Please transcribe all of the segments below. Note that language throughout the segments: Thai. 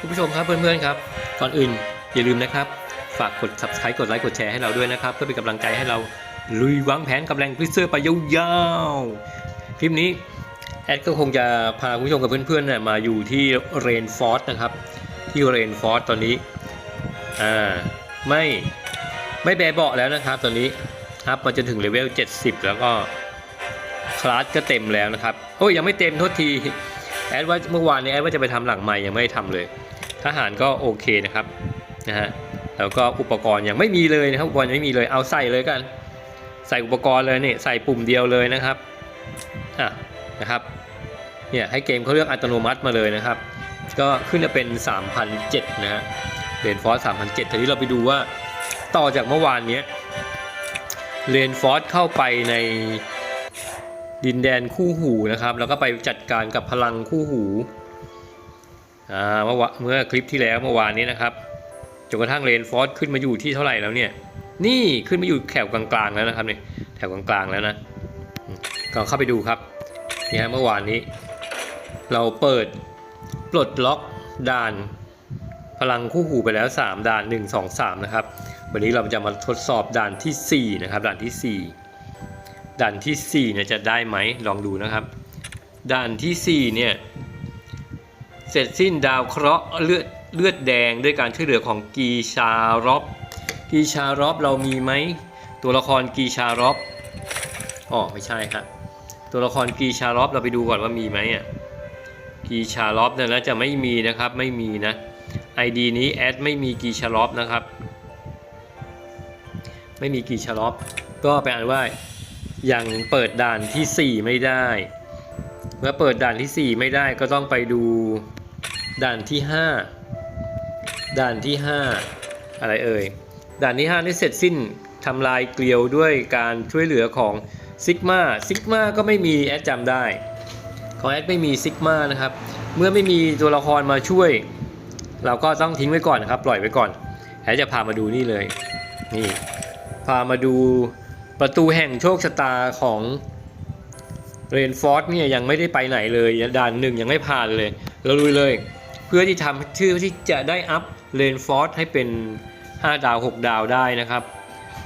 คุณผู้ชมครับเพื่อนๆครับ ก่อนอื่นอย่าลืมนะครับ ฝากกด subscribe กดไลค์กดแชร์ให้เราด้วยนะครับ เพื่อเป็นกำลังใจให้เราลุยวางแผนกับแรงพลิเซอร์ไปยาวๆคลิปนี้แอดก็คงจะพาคุณผู้ชมกับเพื่อนๆนี่ยมาอยู่ที่เรนฟอร์ดนะครับที่เรนฟอร์ดตอนนี้อ่าไม่ไม่แบเบาะแล้วนะครับ ตอนนี้ครับมาจนถึงเลเวล 70 แล้วก็คลาสก็เต็มแล้วนะครับ โอ้ยยังไม่เต็มโทษทีแอดว่าเมื่อวานนี้แอดว่าจะไปทำหลังใหม่ยังไม่ได้ทำเลย ทหารก็โอเคนะครับนะฮะแล้วก็อุปกรณ์ยังไม่มีเลยนะครับอุปกรณ์ยังไม่มีเลยเอาใส่เลยกัน ใส่อุปกรณ์เลยเนี่ยใส่ปุ่มเดียวเลยนะครับอะนะครับเนี่ยให้เกมเขาเลือกอัตโนมัติมาเลยนะครับ ก็ขึ้นจะเป็น 3,007นะฮะเรนฟอร์ส3,007ทีนี้เราไปดูว่าต่อจากเมื่อวานเนี้ยเรนฟอร์สเข้าไปในดินแดนคู่หูนะครับ แล้วก็ไปจัดการกับพลังคู่หู เมื่อเมื่อคลิปที่แล้วเมื่อวานนี้นะครับจนกระทั่งเรนฟอร์สขึ้นมาอยู่ที่เท่าไหร่แล้วเนี่ย นี่ขึ้นมาอยู่แถวกลางๆแล้วนะครับเนี่ยแถวกลางๆแล้วนะก็เข้าไปดูครับนี่ฮะเมื่อวานนี้ เราเปิดปลดล็อกด่านพลังคู่หูไปแล้ว 3 ด่าน 1 2 3 นะครับ วันนี้เราจะมาทดสอบด่านทีสี่4 นะครับ ด่านทีสี่ 4 ด่านที่4เนี่ยจะได้ไหมลองดูนะครับ ด่านทีสี่4 เนี่ย เสร็จสิ้นดาวเคราะห์เลือดเลือดแดงด้วยการช่วยเหลือของกีชารอบกีชารอบเรามีไหมตัวละครกีชารอบอ๋อไม่ใช่ครับตัวละครกีชารอบเราไปดูก่อนว่ามีไหมอะกีชารอบเนี่ยนะจะไม่มีนะครับไม่มีนะ ID นี้แอดไม่มีกีชารอบนะครับ ไม่มีกีชารอบก็แปลว่ายังเปิดด่านทีสี่4 ไม่ได้ เมื่อเปิดด่านที่ 4 ไม่ได้ก็ต้องไปดู ด่านที่ 5 ด่านที่ 5 อะไรเอ่ย ด่านที่5นี่เสร็จสิ้นทำลายเกลียวด้วยการช่วยเหลือของซิกมาซิกมาก็ไม่มีแอดจำได้ของแอดไม่มีซิกมานะครับ เมื่อไม่มีตัวละครมาช่วย เราก็ต้องทิ้งไว้ก่อนนะครับ ปล่อยไว้ก่อนแอดจะพามาดูนี่เลย นี่ พามาดูประตูแห่งโชคชะตาของเรนฟอร์ดเนี่ยยังไม่ได้ไปไหนเลยด่านหนึ่งยังไม่ผ่านเลย เราลุยเลย เพื่อที่ทำชื่อที่จะได้อัพเลนฟอร์สให้เป็น 5 ดาว 6 ดาวได้นะครับ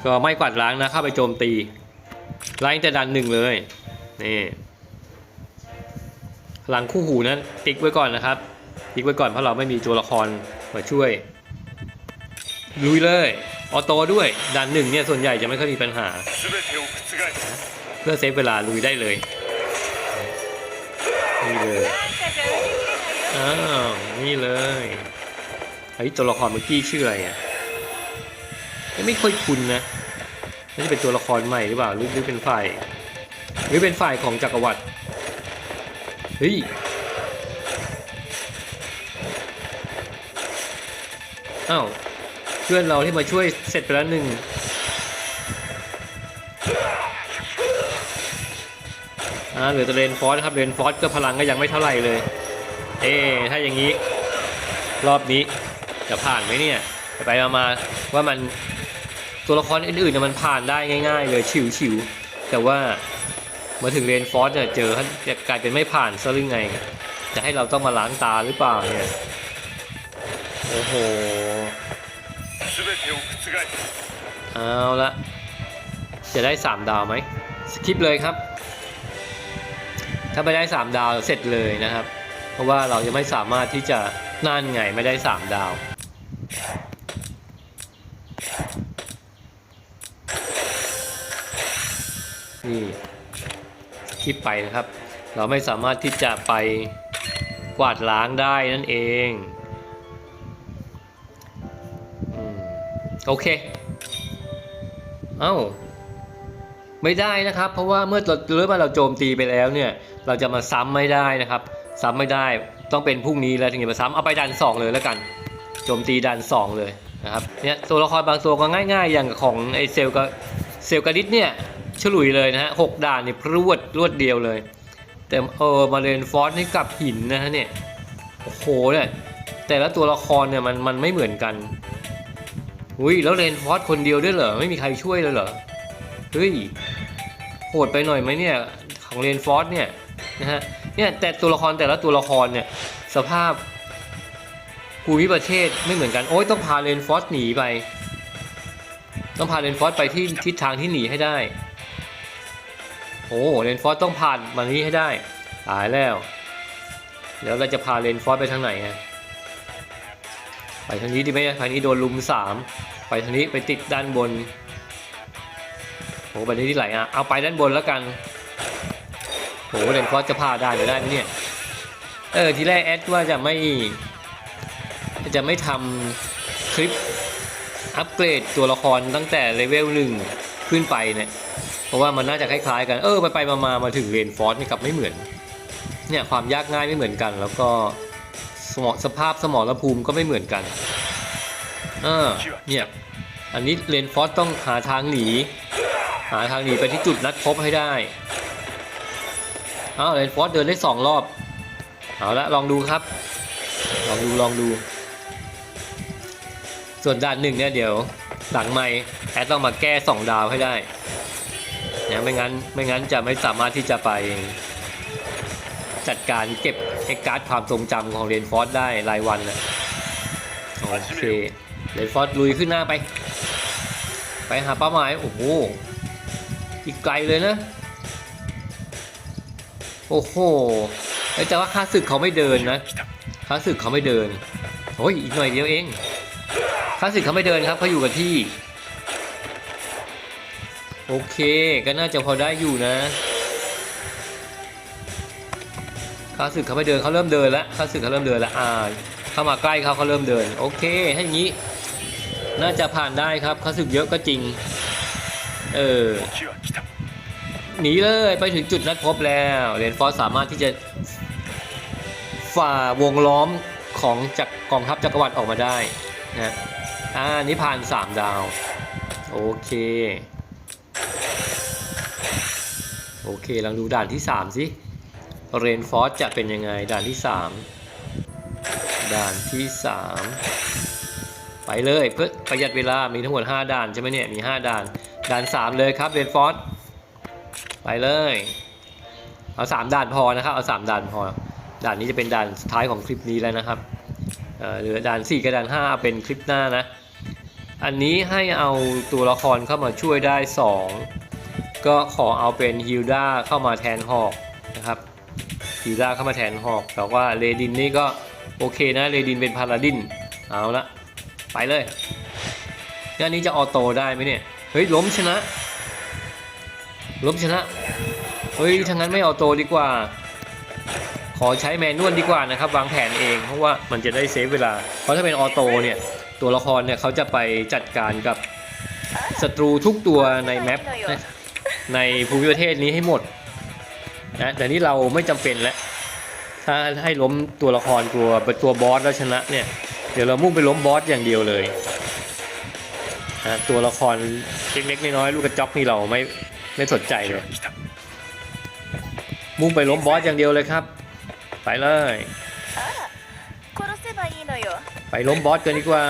ก็ไม่กวาดล้างนะเข้าไปโจมตีไล่จะดันหนึ่งเลยนี่หลังคู่หูนั้นติ๊กไว้ก่อนนะครับ ติ๊กไว้ก่อนเพราะเราไม่มีตัวละครมาช่วยลุยเลยออโต้ด้วยดันหนึ่งเนี่ยส่วนใหญ่จะไม่ค่อยมีปัญหา เพื่อเซฟเวลาลุยได้เลยนี่เลย อ้าว นี่เลยไอ้ตัวละครเมื่อกี้ชื่ออะไรอะยังไม่ค่อยคุ้นนะน่าจะเป็นตัวละครใหม่หรือเปล่าหรือหรือเป็นฝ่ายหรือเป็นฝ่ายของจักรวรรดิเฮ้ยอ้าวเพื่อนเราที่มาช่วยเสร็จไปแล้วหนึ่งอ่าเหลือแต่เรนฟอสครับเรนฟอสก็พลังก็ยังไม่เท่าไหร่เลย เอ๊ถ้าอย่างนี้ รอบนี้จะผ่านไหมเนี่ยไปมาว่ามันตัวละครอื่นๆเนี่ยมันผ่านได้ง่าย ๆ เลยชิวฉิวแต่ว่ามาถึงเรนฟอร์สเนี่ยเจอท่าจะกลายเป็นไม่ผ่านซะหรือไง จะให้เราต้องมาล้างตาหรือเปล่าเนี่ยโอ้โหเอาละจะได้ 3 ดาวไหมคลิปเลยครับ ถ้าไปได้ 3 ดาวเสร็จเลยนะครับ เพราะว่าเรายังไม่สามารถที่จะนั่นไงไม่ได้ 3 ดาว นี่สคิปไปนะครับ เราไม่สามารถที่จะไปกวาดล้างได้นั่นเองอโอเค เอ้าไม่ได้นะครับ เพราะว่าเมื่อเราเริ่มมาเราโจมตีไปแล้วเนี่ย เราจะมาซ้ำไม่ได้นะครับ ซ้ำไม่ได้ต้องเป็นพรุ่งนี้แล้วถึงจะมาซ้ำเอาไปดันสองเลยแล้วกันโจมตีดันสองเลยนะครับเนี่ยตัวละครบางตัวก็ง่าย ๆ อย่างของไอเซลกับเซลกาดิสเนี่ยฉลุยเลยนะฮะหกด่านเนี่พรวดรวดเดียวเลย แต่เออมาเรนฟอสนี่กับหินนะฮะเนี่ยโอ้โหเนี่ยแต่ละตัวละครเนี่ยมันมันไม่เหมือนกันอุ้ยแล้วเรนฟอสคนเดียวด้วยเหรอไม่มีใครช่วยเลยเหรอเฮ้ยโหดไปหน่อยไหมเนี่ยของเรนฟอสเนี่ยนะฮะ เนี่ยแต่ตัวละครแต่ละตัวละครเนี่ยสภาพภูมิประเทศไม่เหมือนกัน โอ้ยต้องพาเรนฟอสหนีไป ต้องพาเรนฟอสไปที่ทิศทางที่หนีให้ได้โอ้เรนฟอสต้องผ่านมานี้ให้ได้ตายแล้วเดี๋ยวเราจะพาเรนฟอสไปทางไหนฮะไปทางนี้ดีไหมทางนี้โดนลุมสามไปทางนี้ไปติดด้านบนโอ้ไปที่ที่ไหนอะเอาไปด้านบนแล้วกัน โอ้เรนฟอสจะพาได้หรือได้ไหมเนี่ยเออทีแรกแอดว่าจะไม่ จะไม่ทำคลิปอัปเกรดตัวละครตั้งแต่เลเวลหนึ่งขึ้นไปเนี่ยเพราะว่ามันน่าจะคล้ายๆกันเออไปไปๆมามาถึงเรนฟอสนี่กลับไม่เหมือน เนี่ยความยากง่ายไม่เหมือนกัน แล้วก็สมองสภาพสมองและภูมิก็ไม่เหมือนกันเออเนี่ยอันนี้เรนฟอสต้องหาทางหนีหาทางหนีไปที่จุดนัดพบให้ได้ เอาเรนฟอสเดินได้สองรอบ เอาละลองดูครับ ลองดูลองดู ส่วนด่านหนึ่งเนี่ยเดี๋ยวหลังไม่แอดต้องมาแก้สองดาวให้ได้เนี่ยไม่งั้นไม่งั้นจะไม่สามารถที่จะไปจัดการเก็บเอ็กการ์ดความทรงจำของเรนฟอสได้รายวันนะโอเคเรนฟอสลุยขึ้นหน้าไป ไปหาเป้าหมาย โอ้โห อีกไกลเลยนะ โอ้โหแต่ว่าค่าศึกเขาไม่เดินนะค่าศึกเขาไม่เดินโอ้ยอีกหน่อยเดียวเองค่าศึกเขาไม่เดินครับเขาอยู่กับที่ โอเคก็น่าจะพอได้อยู่นะค่าศึกเขาไม่เดินเขาเริ่มเดินแล้วค่าศึกเขาเริ่มเดินแล้วอ่าเข้ามาใกล้เขาเขาเริ่มเดิน โอเคให้อย่างนี้ น่าจะผ่านได้ครับค่าศึกเยอะก็จริง เออ หนีเลยไปถึงจุดนัดพบแล้วเรนฟอร์สสามารถที่จะฝ่าวงล้อมของจากกองทัพจักรวรรดิออกมาได้นะอ่านี่ผ่าน 3 ดาว โอเค โอเคลองดูด่านที่ 3 สิเรนฟอร์สจะเป็นยังไงด่านที่ 3 ด่านที่ 3 ไปเลยเพื่อประหยัดเวลามีทั้งหมด 5 ด่านใช่ไหมเนี่ย มี 5 ด่าน ด่าน 3 เลยครับเรนฟอร์ส ไปเลย เอาสามด่านพอนะครับ เอาสามด่านพอ ด่านนี้จะเป็นด่านสุดท้ายของคลิปนี้แล้วนะครับเหลือด่านสี่กับด่านห้าเป็นคลิปหน้านะ อันนี้ให้เอาตัวละครเข้ามาช่วยได้สองก็ขอเอาเป็นฮิลดาเข้ามาแทนฮอกนะครับฮิลดาเข้ามาแทนฮอกแต่ว่าเรดินนี่ก็โอเคนะเรดินเป็นพาราดินเอาละไปเลยงานนี้จะออโต้ได้ไหมเนี่ย เฮ้ยล้มชนะ ล้มชนะ เฮ้ยถ้างั้นไม่เอาโตดีกว่า ขอใช้แมนนวลดีกว่านะครับ วางแผนเองเพราะว่ามันจะได้เซฟเวลา เพราะถ้าเป็นออโตเนี่ยตัวละครเนี่ยเขาจะไปจัดการกับศัตรูทุกตัวในแมปในภูมิประเทศนี้ให้หมดนะแต่นี่เราไม่จำเป็นแล้วถ้าให้ล้มตัวละครตัวเป็นตัวบอสแล้วชนะเนี่ยเดี๋ยวเรามุ่งไปล้มบอสอย่างเดียวเลยนะตัวละครเล็กๆน้อยๆลูกกระจอกนี่เราไม่ ไม่สนใจเลย มุ่งไปล้มบอสอย่างเดียวเลยครับ ไปเลย ไปล้มบอสกันดีกว่า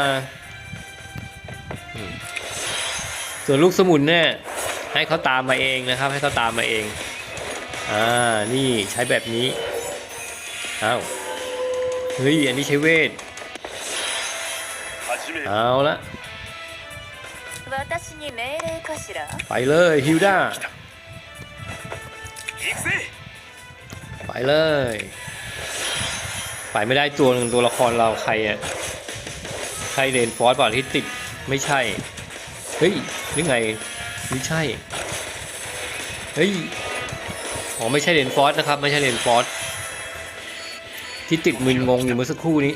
ส่วนลูกสมุนเนี่ยให้เขาตามมาเองนะครับ ให้เขาตามมาเอง อ่า นี่ใช้แบบนี้ อ้าว เฮ้ย อันนี้ใช้เวท เอาละ ไปเลยฮิวด้าไปเลย ไปไม่ได้ตัวหนึ่งตัวละครเราใครอะใครเดนฟอสป่าที่ติดไม่ใช่ เฮ้ยหรือไงไม่ใช่ เฮ้ยอ๋อไม่ใช่เดนฟอสนะครับ ไม่ใช่เดนฟอสที่ติดมึนงงอยู่เมื่อสักครู่นี้